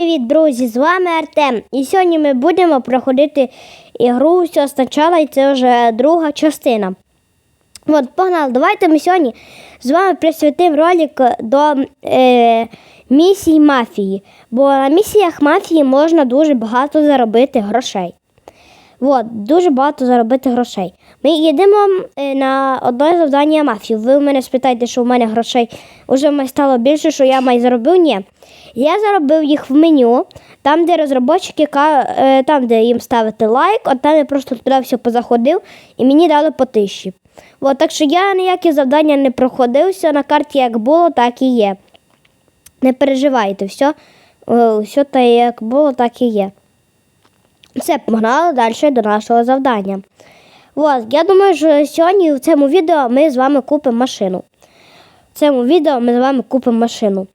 Привіт, друзі! З вами Артем. І сьогодні ми будемо проходити ігру все спочатку, і це вже друга частина. От, погнали, давайте ми сьогодні з вами присвятимо ролик до е, місій мафії. Бо на місіях мафії можна дуже багато заробити грошей. От, дуже багато заробити грошей. Ми їдемо е, на одне завдання мафії. Ви мене спитаєте, що у мене грошей вже стало більше, що я май заробив. Ні. Я заробив їх в меню, там, де розробники, ка- е, там, де їм ставити лайк, от там я просто туди все позаходив і мені дали по тисячі. От, так що я ніякі завдання не проходив, все на карті як було, так і є. Не переживайте, все, все так, як було, так і є. Все, погнали далі до нашого завдання. От, я думаю, що сьогодні в цьому відео ми з вами купимо машину. В цьому відео ми з вами купимо машину.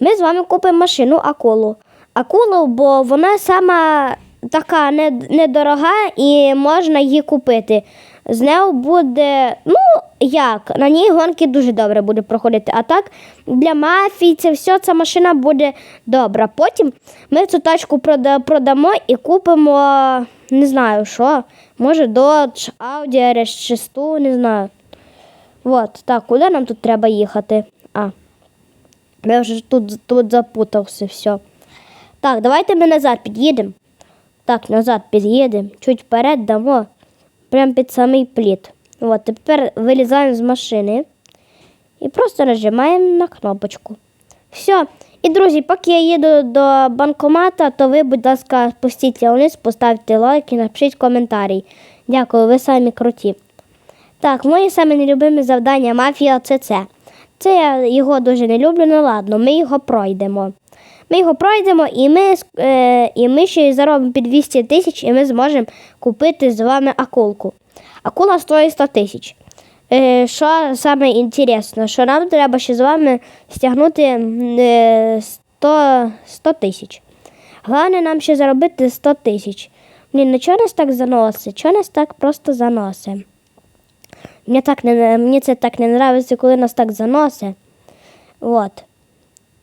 Ми з вами купимо машину акулу. Акулу, бо вона сама така недорога і можна її купити. З нею буде, ну як, на ній гонки дуже добре буде проходити. А так для мафії це все, ця машина буде добра. Потім ми цю тачку продамо і купимо, не знаю що, може Dodge, Audi RS6, не знаю. От, так, куди нам тут треба їхати? А. Я вже тут, тут запутався, все. Так, давайте ми назад під'їдемо. Так, назад під'їдемо, чуть вперед дамо, прямо під самий пліт. От, тепер вилізаємо з машини і просто нажимаємо на кнопочку. Все. І, друзі, поки я їду до банкомата, то ви, будь ласка, спустіться вниз, поставте лайк і напишіть коментарі. Дякую, ви самі круті. Так, моє саме нелюбиме завдання мафія це це. Це я його дуже не люблю, ну ладно, ми його пройдемо. Ми його пройдемо і ми, е, і ми ще заробимо під 200 тисяч, і ми зможемо купити з вами акулку. Акула стоїть 100 тисяч. Е, що саме інтересно, що нам треба ще з вами стягнути е, 100 100 тисяч. Головне нам ще заробити 100 тисяч. Блін, ну чого нас так заносить? Чого нас так просто заносить? Мені, так не, мені це так не подобається, коли нас так заносить. От.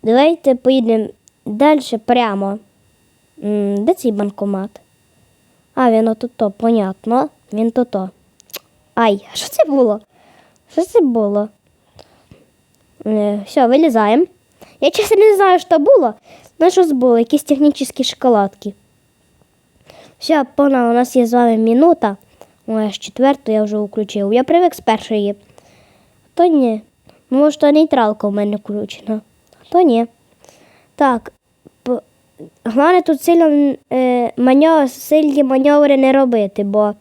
Давайте поїдемо далі прямо. Де цей банкомат? А, він отут, то, понятно. Він тут. то. Ай, що це було? Що це було? Е, все, вилізаємо. Я чесно не знаю, що було. Ну, щось було, якісь технічні шоколадки. Все, погнали, у нас є з вами минута. Ой, аж четверту я вже включив. Я привик з першої. То ні. Ну, то нейтралка у мене включена. То ні. Так. Головне тут сильно е, маньо... сильні маневри не робити, бо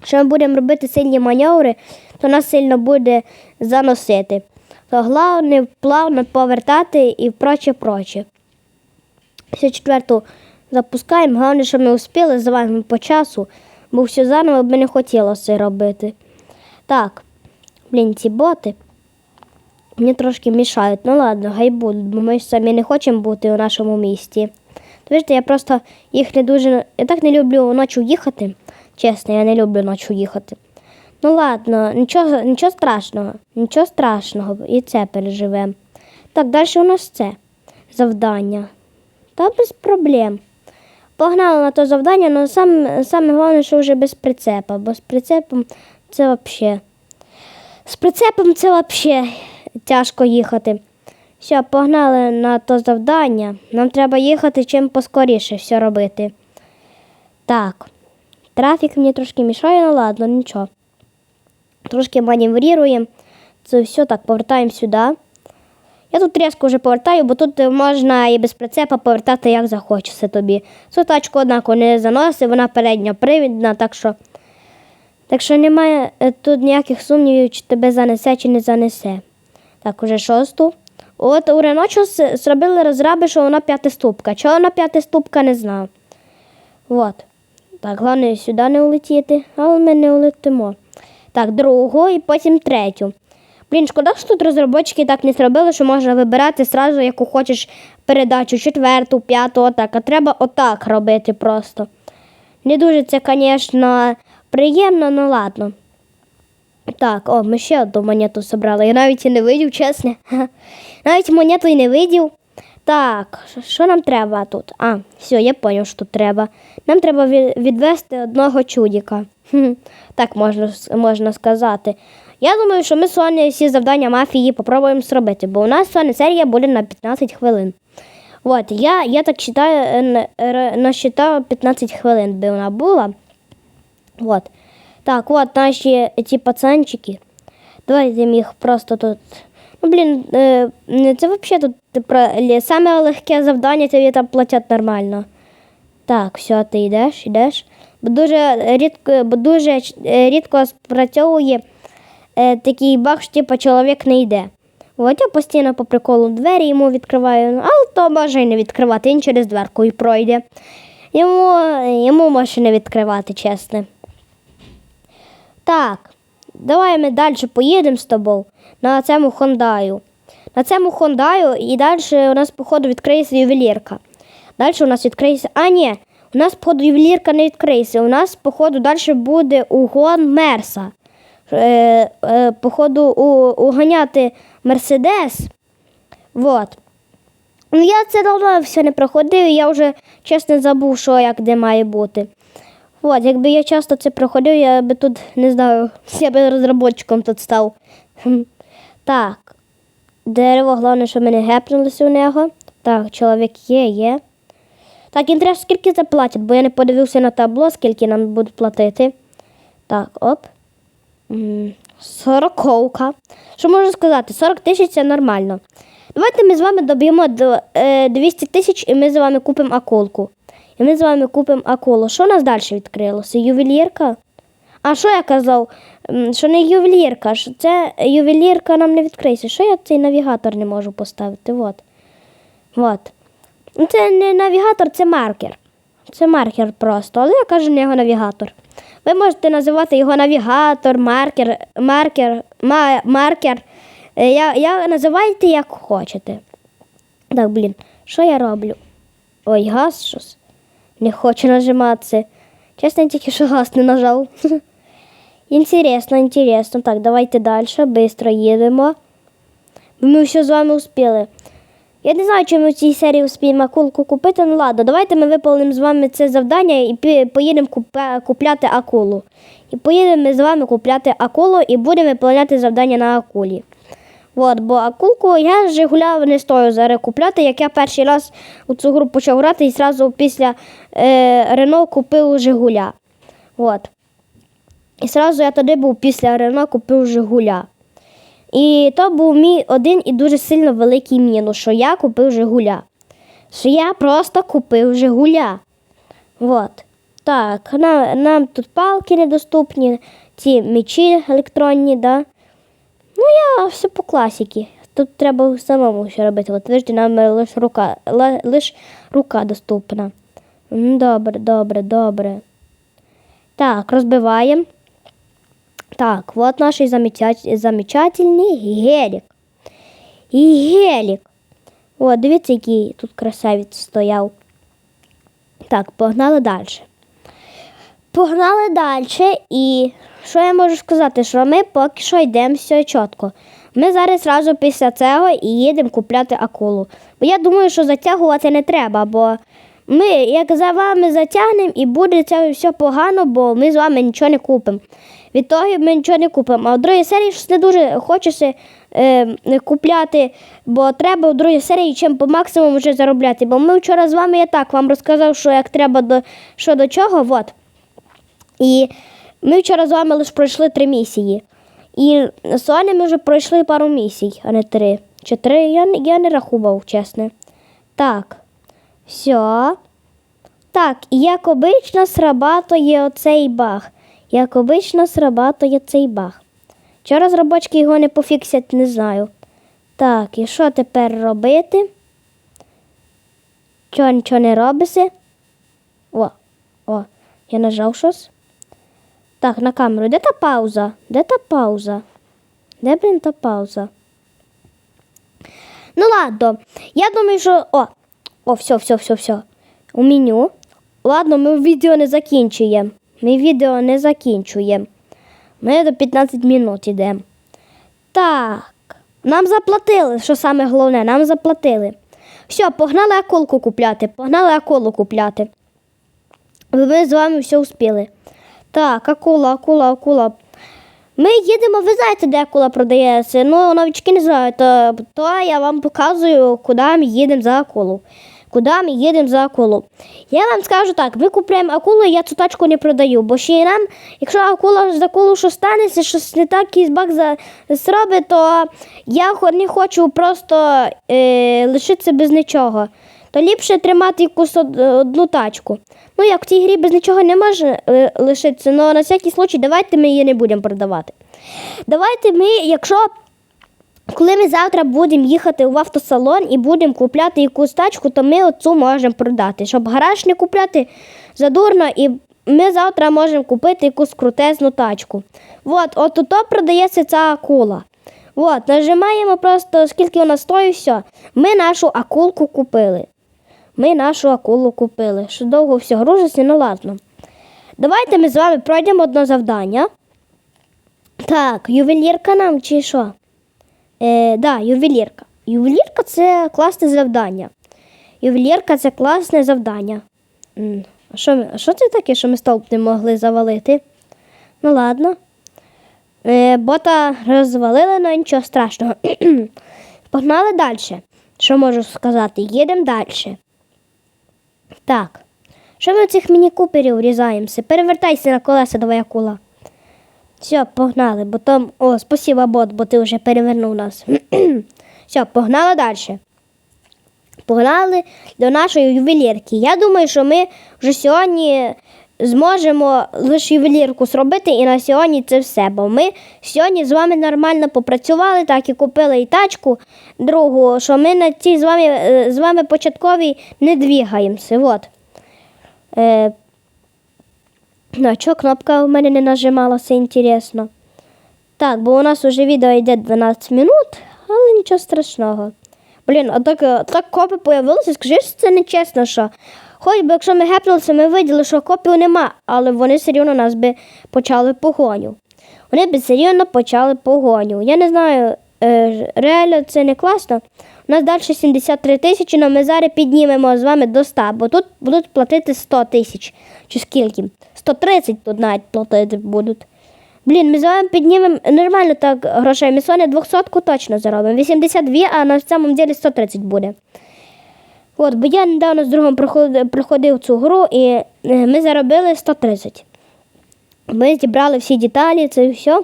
якщо ми будемо робити сильні маневри, то нас сильно буде заносити. То головне плавно повертати і проче, проче. Все четверту запускаємо. Головне, що ми успіли з вами по часу, бо все заново б не хотілося робити. Так, блін, ці боти мені трошки мішають. Ну ладно, хай будуть, бо ми ж самі не хочемо бути у нашому місті. Бачите, я просто їх не дуже. Я так не люблю ночі їхати. Чесно, я не люблю ночі їхати. Ну ладно, нічого, нічого страшного, нічого страшного, і це переживемо. Так, далі у нас це завдання. Та без проблем. Погнали на то завдання, але сам, саме головне, що вже без прицепа, бо з прицепом це взагалі. З прицепом це взагалі тяжко їхати. Все, погнали на то завдання. Нам треба їхати чим поскоріше все робити. Так. Трафік мені трошки мішає, ну ладно, нічого. Трошки маневруємо. Це все так, повертаємо сюди. Я тут різко вже повертаю, бо тут можна і без прицепа повертати як захочеться тобі. Цю тачку, однаково, не заносить, вона передньопривідна, так що, так що немає е, тут ніяких сумнівів, чи тебе занесе, чи не занесе. Так, уже шосту. От у Реночу зробили розраби, що вона п'ятиступка. Чого вона п'ятиступка, не знаю. От. Так, головне сюди не улетіти, але ми не улетимо. Так, другу і потім третю. Блін, шкода, що тут розробники так не зробили, що можна вибирати сразу, яку хочеш передачу, четверту, п'яту, отак. А треба отак робити просто. Не дуже це, звісно, приємно, але ладно. Так, о, ми ще одну монету зібрали. Я навіть і не видів, чесно. Навіть монету і не видів. Так, що- нам треба тут? А, все, я зрозумів, що тут треба. Нам треба ві- відвести одного чудіка. Так можна, можна сказати. Я думаю, що ми сьогодні всі завдання мафії попробуємо зробити, бо у нас сьогодні серія буде на 15 хвилин. От, я, я так читаю, е, н- р- насчитав 15 хвилин би вона була. От. Так, от наші ці пацанчики. Давайте їх просто тут. Ну, блін, це взагалі тут саме легке завдання, тобі там платять нормально. Так, все, ти йдеш, йдеш. Бо дуже рідко, бо дуже е, рідко спрацьовує е, такий баг, що типу, чоловік не йде. От я постійно по приколу двері йому відкриваю, ну, але то може і не відкривати, він через дверку і пройде. Йому, йому може не відкривати, чесно. Так, давай ми далі поїдемо з тобою на цьому Хондаю. На цьому Хондаю і далі у нас, походу, відкриється ювелірка. Далі у нас відкриється. А, ні, у нас, походу, ювелірка не відкриється. У нас, походу, далі буде угон Мерса. Е, е, походу, у, уганяти Мерседес. Вот. Ну, я це давно все не проходив, я вже чесно забув, що як де має бути. От, якби я часто це проходив, я би тут, не знаю, я би розробником тут став. Так. Дерево, головне, щоб ми не гепнулися у нього. Так, чоловік є, є. Так, інтересно, скільки заплатять, бо я не подивився на табло, скільки нам будуть платити. Так, оп. Сороковка. Що можу сказати? 40 тисяч це нормально. Давайте ми з вами доб'ємо е, 200 тисяч і ми з вами купимо акулку. І ми з вами купимо акулу. Що у нас далі відкрилося? Ювелірка? А що я казав? Що не ювелірка, що це ювелірка нам не відкриється. Що я цей навігатор не можу поставити? Вот. Вот. Ну, Це не навігатор, це маркер. Це маркер просто, але я кажу не його навігатор. Ви можете називати його навігатор, маркер, маркер, ма, маркер. Е, Я, я називайте як хочете. Так, блін, що я роблю? Ой, газ щось. Не хочу нажиматися. Чесно, я тільки що газ не нажав. Інтересно, інтересно. Так, давайте далі, швидко їдемо. Ми все з вами успіли. Я не знаю, чи ми в цій серії успіємо акулку купити. Ну ладно, давайте ми виповнимо з вами це завдання і поїдемо купа- купляти акулу. І поїдемо ми з вами купляти акулу і будемо виконувати завдання на акулі. От, бо акулку я Жигуля не стою зараз купляти, як я перший раз у цю гру почав грати і одразу після е, Рено купив Жигуля. От. І одразу я тоді був після Рено купив Жигуля. І то був мій один і дуже сильно великий мінус, що я купив Жигуля. Що я просто купив Жигуля. Вот. Так, нам, нам тут палки недоступні, ці мечі електронні, да. Ну, я все по класіки. Тут треба самому все робити. От вижди, нам лише рука, ли- лиш рука доступна. Добре, добре, добре. Так, розбиваємо. Так, вот наш замечательний гелік. І гелік. О, дивіться, який тут красавець стояв. Так, погнали далі. Погнали далі. І що я можу сказати? Що ми поки що йдемо все чітко. Ми зараз одразу після цього і їдемо купляти акулу. Бо я думаю, що затягувати не треба, бо ми, як за вами затягнемо, і буде це все погано, бо ми з вами нічого не купимо. Від того ми нічого не купимо. А в другій серії щось не дуже хочеться е, купляти, бо треба в другій серії чим по максимуму вже заробляти. Бо ми вчора з вами я так вам розказав, що як треба до що до чого. Вот. І ми вчора з вами лише пройшли три місії. І сьогодні ми вже пройшли пару місій, а не три. Чи три, я, я не рахував, чесно. Так. Все. Так, і як обично срабатує оцей баг. Як обично срабатує цей баг. Чи розробочки його не пофіксять, не знаю. Так, і що тепер робити? Чого нічого не робиться? О, о, я нажав щось. Так, на камеру. Де та пауза? Де та пауза? Де, блін, та пауза? Ну ладно. Я думаю, що. О, о, все, все, все, все. У меню. Ладно, ми відео не закінчуємо. Ми відео не закінчуємо. Ми до 15 минут йдемо. Так. Нам заплатили, що саме головне, нам заплатили. Все, погнали акулку купляти. Погнали акулу купляти. Ви з вами все успіли. Так, акула, акула, акула. Ми їдемо, ви знаєте, де акула продається. Ну, новички не знають, то, то я вам показую, куди ми їдемо за акулу. Куди ми їдемо за акулу. Я вам скажу так, ми купуємо акулу, я цю тачку не продаю, бо ще й нам, якщо акула з акулу що станеться, щось не так кізбак за, зробить, то я не хочу просто е, лишитися без нічого. То ліпше тримати якусь одну тачку. Ну, як в цій грі без нічого не може е, лишитися, але на всякий случай давайте ми її не будемо продавати. Давайте ми, якщо коли ми завтра будемо їхати в автосалон і будемо купляти якусь тачку, то ми оцю можемо продати. Щоб гараж не купляти задурно, і ми завтра можемо купити якусь крутезну тачку. От, от тут продається ця акула. От, нажимаємо просто, скільки вона стоїть, все. Ми нашу акулку купили. Ми нашу акулу купили. Що довго все грузиться, ну ладно. Давайте ми з вами пройдемо одне завдання. Так, ювелірка нам чи що? Е, да, ювелірка. Ювелірка це класне завдання. Ювелірка це класне завдання. А що, що це таке, що ми стовп не могли завалити? Ну ладно. Е, бота розвалили, але нічого страшного. Погнали далі. Що можу сказати? Їдемо далі. Так. Що ми цих міні-куперів різаємося? Перевертайся на колеса, давай акула. Все, погнали, бо там. О, спасіба, бот, бо ти вже перевернув нас. Все, погнали далі. Погнали до нашої ювелірки. Я думаю, що ми вже сьогодні зможемо лише ювелірку зробити, і на сьогодні це все. Бо ми сьогодні з вами нормально попрацювали, так і купили і тачку другу, що ми на цій з вами, е, з вами початковій не двігаємося. От. Е, Ну, чого кнопка у мене не нажималася, інтересно. Так, бо у нас уже відео йде 12 минут, але нічого страшного. Блін, а так, так копи появилися, скажи, що це не чесно, що. Хоч би якщо ми гепнулися, ми виділи, що копів нема, але вони все рівно нас би почали погоню. Вони би все рівно почали погоню. Я не знаю, е, реально це не класно. У нас далі 73 тисячі, але ми зараз піднімемо з вами до 100, бо тут будуть платити 100 тисяч. Чи скільки? 130 тут навіть платити будуть. Блін, ми з вами піднімемо нормально так грошей. Ми сьогодні 200 точно заробимо. 82, а на самом деле 130 буде. От, бо я недавно з другом проходив, проходив цю гру і е, ми заробили 130. Ми зібрали всі деталі, це все.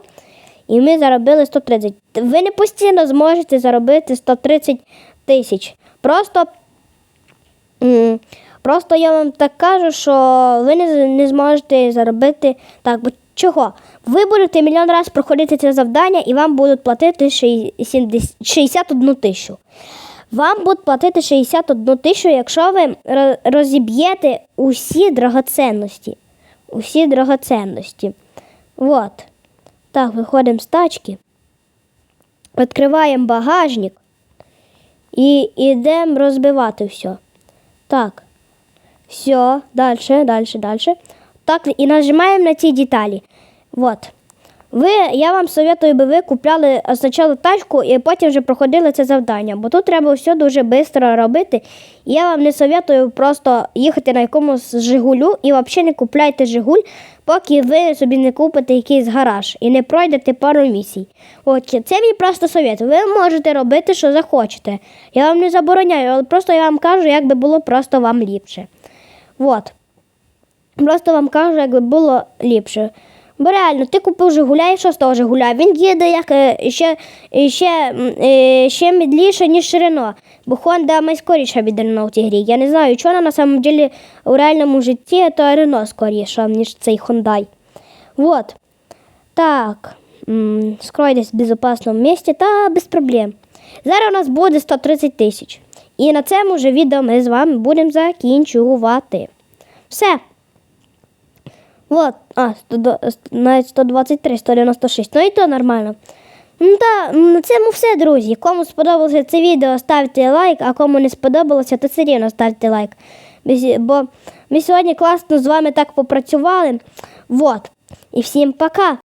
І ми заробили 130. Ви не постійно зможете заробити 130 тисяч. Просто, просто я вам так кажу, що ви не, не зможете заробити так. Бо чого? Ви будете мільйон разів проходити це завдання і вам будуть платити ший- 70 61 тисячу. Вам будуть платити 61 тисячу, якщо ви розіб'єте усі драгоценності. Усі драгоценності. Вот. Так, виходимо з тачки. Відкриваємо багажник і йдемо розбивати все. Так. Все, далі, далі, далі. Так, і нажимаємо на ці деталі. Вот. Ви, я вам советую, би ви купляли спочатку тачку і потім вже проходили це завдання, бо тут треба все дуже швидко робити. І я вам не советую просто їхати на якомусь Жигулю і взагалі не купляйте Жигуль, поки ви собі не купите якийсь гараж і не пройдете пару місій. От це мій просто совет. Ви можете робити, що захочете. Я вам не забороняю, але просто я вам кажу, як би було просто вам ліпше. Вот. Просто вам кажу, як би було ліпше. Бо реально, ти купив Жигуля і що з того Жигуля? Він їде як е, ще, е, ще, е, ще медліше, ніж Рено. Бо Honda найскоріша від Рено в цій грі. Я не знаю, чого на самом деле у реальному житті то Рено скоріша, ніж цей Hyundai. Вот. Так. Скройтесь в безпечному місці та без проблем. Зараз у нас буде 130 тисяч. І на цьому вже відео ми з вами будемо закінчувати. Все. Вот, а, 100, навіть 123, 196, ну і то нормально. Ну та на цьому все, друзі. Кому сподобалося це відео, ставте лайк, а кому не сподобалося, то все рівно ставте лайк. Бо- ми сьогодні класно з вами так попрацювали. Вот. І всім пока!